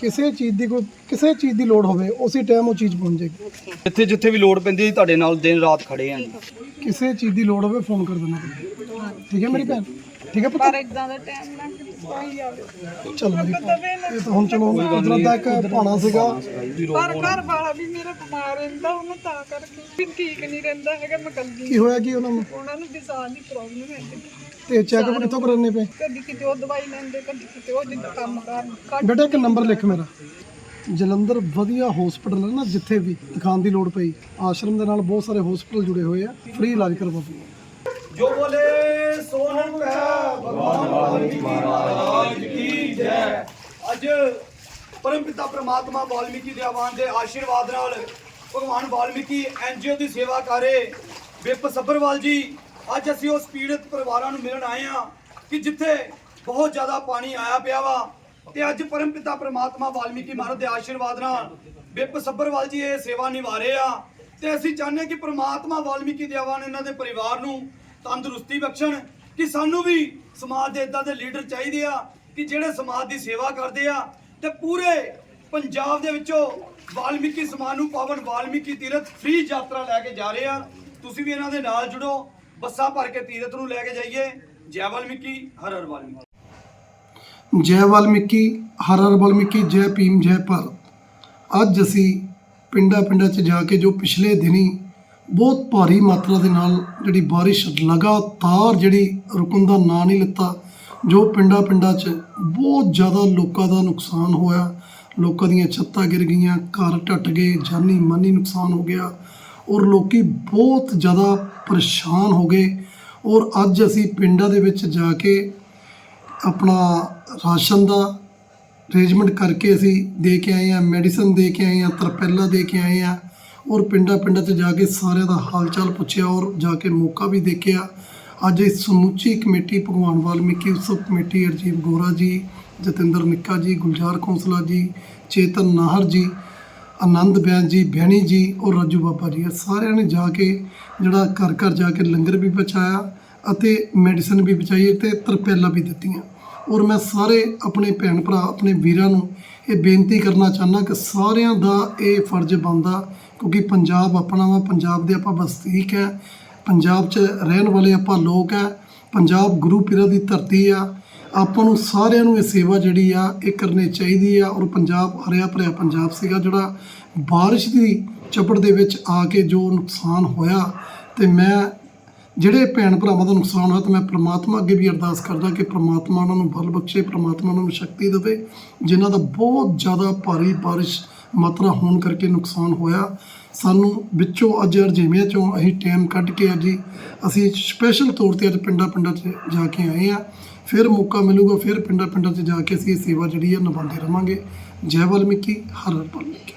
ਕਿਸੇ ਚੀਜ਼ ਦੀ ਕੋਈ ਕਿਸੇ ਚੀਜ਼ ਦੀ ਲੋੜ ਹੋਵੇ ਉਸੇ ਟਾਈਮ ਉਹ ਚੀਜ਼ ਪਹੁੰਚ ਜਾਏਗੀ। ਜਿੱਥੇ ਜਿੱਥੇ ਵੀ ਲੋੜ ਪੈਂਦੀ ਹੈ ਤੁਹਾਡੇ ਨਾਲ ਦਿਨ ਰਾਤ ਖੜੇ ਆਂ ਜੀ। ਕਿਸੇ ਚੀਜ਼ ਦੀ ਲੋੜ ਹੋਵੇ ਫੋਨ ਕਰ ਦੇਣਾ ਤੁਸੀਂ। ਠੀਕ ਹੈ ਮੇਰੀ ਭੈਣ? ਠੀਕ ਹੈ ਪੁੱਤ? ਪਰ ਇਦਾਂ ਦਾ ਟਾਈਮ ਨਾ ਚਲ ਮੇਰੀ ਭੈਣ ਇਹ ਤਾਂ ਹੁਣ ਚਲੋ ਕੁਦਰਤ ਦਾ ਇੱਕ ਭਾਣਾ ਸੀਗਾ। ਪਰ ਘਰ ਵਾਲਾ ਵੀ ਮੇਰਾ ਬਿਮਾਰ ਰਹਿੰਦਾ ਉਹਨੂੰ ਤਾਂ ਕਰਕੇ। ਵੀ ਠੀਕ ਨਹੀਂ ਰਹਿੰਦਾ ਹੈਗਾ ਮੈਂ ਕੱਲੀ ਕੀ ਹੋਇਆ ਕੀ ਉਹਨਾਂ ਨੂੰ? ਉਹਨਾਂ ਨੂੰ ਸਾਹ ਦੀ ਪ੍ਰੋਬਲਮ ਹੈ। ਤੇ ਚੈੱਕਅਪ ਕਿੱਥੋਂ ਕਰਾਉਣੇ ਪਏ? ਕਦੀ ਕਿਤੇ ਉਹ ਦਵਾਈ ਲੈਂਦੇ ਕਦੀ ਕਿਤੇ ਉਹ ਜਿੱਦਾਂ ਕੰਮ ਕਰਨ। ਘੱਟ ਬੇਟਾ ਇੱਕ ਨੰਬਰ ਲਿਖ ਮੇਰਾ। ਜਲੰਧਰ ਵਧੀਆ ਹਸਪੀਟਲ ਹੈ ਨਾ ਜਿੱਥੇ ਵੀ ਦਿਖਾਉਣ ਦੀ ਲੋੜ ਪਈ। ਆਸ਼ਰਮ ਦੇ ਨਾਲ ਬਹੁਤ ਸਾਰੇ ਹਸਪੀਟਲ ਜੁੜੇ ਹੋਏ ਆ। ਫ੍ਰੀ ਇਲਾਜ ਕਰਵਾਉਂਦੇ ਜੋ ਬੋਲੇ ਸੋਨਮ ਹੈ ਭਗਵਾਨ ਵਾਲਮੀਕੀ ਮਹਾਰਾਜ ਕੀ ਜੈ। ਅੱਜ ਪਰਮਪਿਤਾ ਪ੍ਰਮਾਤਮਾ ਵਾਲਮੀਕੀ ਦੇ ਆਵਾਨ ਦੇ ਆਸ਼ੀਰਵਾਦ ਨਾਲ ਭਗਵਾਨ ਵਾਲਮੀਕੀ ਐਨਜੀਓ ਦੀ ਸੇਵਾ ਕਰੇ ਵਿਪ ਸੱਭਰਵਾਲ ਜੀ। ਅੱਜ ਅਸੀਂ ਉਸ ਪੀੜਤ ਪਰਿਵਾਰਾਂ ਨੂੰ ਮਿਲਣ ਆਏ ਹਾਂ ਕਿ ਜਿੱਥੇ ਬਹੁਤ ਜ਼ਿਆਦਾ ਪਾਣੀ ਆਇਆ ਪਿਆ ਵਾ ਤੇ ਅੱਜ ਪਰਮਪਿਤਾ ਪ੍ਰਮਾਤਮਾ ਵਾਲਮੀਕੀ ਮਹਾਰਾਜ ਦੇ ਆਸ਼ੀਰਵਾਦ ਨਾਲ ਵਿਪ ਸੱਭਰਵਾਲ ਜੀ ਇਹ ਸੇਵਾ ਨਿਭਾ ਰਹੇ ਆ। ਤੇ ਅਸੀਂ ਚਾਹੁੰਦੇ ਹਾਂ ਕਿ ਪ੍ਰਮਾਤਮਾ ਵਾਲਮੀਕੀ ਦੇ ਆਵਾਨ ਇਹਨਾਂ ਦੇ ਪਰਿਵਾਰ ਨੂੰ ਤੰਦਰੁਸਤੀ ਬਖਸ਼ਣ ਕਿ ਸਾਨੂੰ ਵੀ ਸਮਾਜ ਦੇ ਇਦਾਂ ਦੇ ਲੀਡਰ ਚਾਹੀਦੇ ਆ ਕਿ ਜਿਹੜੇ ਸਮਾਜ ਦੀ ਸੇਵਾ ਕਰਦੇ ਆ ਤੇ ਪੂਰੇ ਪੰਜਾਬ ਦੇ ਵਿੱਚੋਂ ਵਾਲਮੀਕੀ ਸਮਾਜ ਨੂੰ ਪਾਵਨ ਵਾਲਮੀਕੀ ਤੀਰਥ ਫ੍ਰੀ ਯਾਤਰਾ ਲੈ ਕੇ ਜਾ ਰਹੇ ਆ। ਤੁਸੀਂ ਵੀ ਇਹਨਾਂ ਦੇ ਨਾਲ ਜੁੜੋ, ਬੱਸਾਂ ਭਰ ਕੇ ਤੀਰਥ ਨੂੰ ਲੈ ਕੇ ਜਾਈਏ। ਜੈ ਵਾਲਮੀਕੀ, ਹਰ ਹਰ ਵਾਲਮੀਕੀ। ਜੈ ਵਾਲਮੀਕੀ, ਹਰ ਹਰ ਵਾਲਮੀਕੀ, ਜੈ ਭੀਮ, ਜੈ ਭਾਰਤ। ਅੱਜ ਅਸੀਂ ਪਿੰਡਾਂ ਪਿੰਡਾਂ 'ਚ ਜਾ ਕੇ ਜੋ ਪਿਛਲੇ ਦਿਨੀ ਬਹੁਤ ਭਾਰੀ ਮਾਤਰਾ ਦੇ ਨਾਲ ਜਿਹੜੀ ਬਾਰਿਸ਼ ਲਗਾਤਾਰ ਜਿਹੜੀ ਰੁਕਣ ਦਾ ਨਾਂ ਨਹੀਂ ਲਿੱਤਾ, ਜੋ ਪਿੰਡਾਂ ਪਿੰਡਾਂ 'ਚ ਬਹੁਤ ਜ਼ਿਆਦਾ ਲੋਕਾਂ ਦਾ ਨੁਕਸਾਨ ਹੋਇਆ। ਲੋਕਾਂ ਦੀਆਂ ਛੱਤਾਂ ਗਿਰ ਗਈਆਂ, ਘਰ ਟੱਟ ਗਏ, ਜਾਨੀ ਮਾਨੀ ਨੁਕਸਾਨ ਹੋ ਗਿਆ ਔਰ ਲੋਕੀ ਬਹੁਤ ਜ਼ਿਆਦਾ ਪਰੇਸ਼ਾਨ ਹੋ ਗਏ ਔਰ ਅੱਜ ਅਸੀਂ ਪਿੰਡਾਂ ਦੇ ਵਿੱਚ ਜਾ ਕੇ ਆਪਣਾ ਰਾਸ਼ਨ ਦਾ ਅਰੇਂਜਮੈਂਟ ਕਰਕੇ ਅਸੀਂ ਦੇ ਕੇ ਆਏ ਆ ਮੈਡੀਸਨ ਦੇ ਕੇ ਆਏ ਆ ਤਰਪੈਲਾ ਦੇ ਕੇ ਆਏ ਆ ਔਰ ਪਿੰਡਾਂ ਪਿੰਡਾਂ 'ਚ ਜਾ ਕੇ ਸਾਰਿਆਂ ਦਾ ਹਾਲ ਚਾਲ ਪੁੱਛਿਆ ਔਰ ਜਾ ਕੇ ਮੌਕਾ ਵੀ ਦੇਖਿਆ। ਅੱਜ ਇਹ ਸਮੁੱਚੀ ਕਮੇਟੀ ਭਗਵਾਨ ਵਾਲਮੀਕੀ ਉਤਸਵ ਕਮੇਟੀ ਅਰਜੀਵ ਗੋਰਾ ਜੀ, ਜਤਿੰਦਰ ਨਿੱਕਾ ਜੀ, ਗੁਲਜ਼ਾਰ ਕੌਂਸਲਾ ਜੀ, ਚੇਤਨ ਨਾਹਰ ਜੀ, ਆਨੰਦ ਬਿਆਨ ਜੀ ਭੈਣੀ ਜੀ ਔਰ ਰਾਜੂ ਬਾਬਾ ਜੀ। ਇਹ ਸਾਰਿਆਂ ਨੇ ਜਾ ਕੇ ਜਿਹੜਾ ਘਰ ਘਰ ਜਾ ਕੇ ਲੰਗਰ ਵੀ ਪਹੁੰਚਾਇਆ ਅਤੇ ਮੈਡੀਸਨ ਵੀ ਪਹੁੰਚਾਈ ਤੇ ਤਰਪੈਲਾ ਵੀ ਦਿੱਤੀਆਂ। ਔਰ ਮੈਂ ਸਾਰੇ ਆਪਣੇ ਭੈਣ ਭਰਾ, ਆਪਣੇ ਵੀਰਾਂ ਨੂੰ ਇਹ ਬੇਨਤੀ ਕਰਨਾ ਚਾਹੁੰਦਾ ਕਿ ਸਾਰਿਆਂ ਦਾ ਇਹ ਫਰਜ਼ ਬਣਦਾ ਕਿਉਂਕਿ ਪੰਜਾਬ ਆਪਣਾ ਵਾ, ਪੰਜਾਬ ਦੇ ਆਪਾਂ ਵਸਨੀਕ ਹੈ। ਪੰਜਾਬ 'ਚ ਰਹਿਣ ਵਾਲੇ ਆਪਾਂ ਲੋਕ ਹੈ। ਪੰਜਾਬ ਗੁਰੂ ਪੀਰਾਂ ਦੀ ਧਰਤੀ ਆ। ਆਪਾਂ ਨੂੰ ਸਾਰਿਆਂ ਨੂੰ ਇਹ ਸੇਵਾ ਜਿਹੜੀ ਆ, ਇਹ ਕਰਨੀ ਚਾਹੀਦੀ ਆ। ਔਰ ਪੰਜਾਬ ਹਰਿਆ ਭਰਿਆ ਪੰਜਾਬ ਸੀਗਾ ਜਿਹੜਾ ਬਾਰਿਸ਼ ਦੀ ਚਪੜ ਦੇ ਵਿੱਚ ਆ ਕੇ ਜੋ ਨੁਕਸਾਨ ਹੋਇਆ ਤੇ ਮੈਂ ਜਿਹੜੇ ਭੈਣ ਭਰਾਵਾਂ ਦਾ ਨੁਕਸਾਨ ਹੋਇਆ ਤੇ ਮੈਂ ਪ੍ਰਮਾਤਮਾ ਅੱਗੇ ਵੀ ਅਰਦਾਸ ਕਰਦਾ ਕਿ ਪ੍ਰਮਾਤਮਾ ਉਹਨਾਂ ਨੂੰ ਬਲ ਬਖਸ਼ੇ, ਪ੍ਰਮਾਤਮਾ ਉਹਨਾਂ ਨੂੰ ਸ਼ਕਤੀ ਦੇਵੇ, ਜਿਨ੍ਹਾਂ ਦਾ ਬਹੁਤ ਜ਼ਿਆਦਾ ਭਾਰੀ ਬਾਰਿਸ਼ ਮਾਤਰਾ ਹੋਣ ਕਰਕੇ ਨੁਕਸਾਨ ਹੋਇਆ। ਸਾਨੂੰ ਵਿੱਚੋਂ ਅੱਜ ਅਰਜੀਵਿਆਂ ਚੋਂ ਅਸੀਂ ਟਾਈਮ ਕੱਢ ਕੇ ਅੱਜ ਹੀ ਅਸੀਂ ਸਪੈਸ਼ਲ ਤੌਰ ਤੇ ਅੱਜ ਪਿੰਡਾਂ ਪਿੰਡਾਂ 'ਚ ਜਾ ਕੇ ਆਏ ਆ ਫਿਰ ਮੌਕਾ ਮਿਲੂਗਾ, ਫਿਰ ਪਿੰਡਾਂ ਪਿੰਡਾਂ 'ਚ ਜਾ ਕੇ ਅਸੀਂ ਇਹ ਸੇਵਾ ਜਿਹੜੀ ਆ ਨਿਭਾਉਂਦੇ ਰਵਾਂਗੇ। ਜੈ ਵਾਲਮੀਕੀ, ਹਰ ਹਰ ਵਾਲਮੀਕੀ।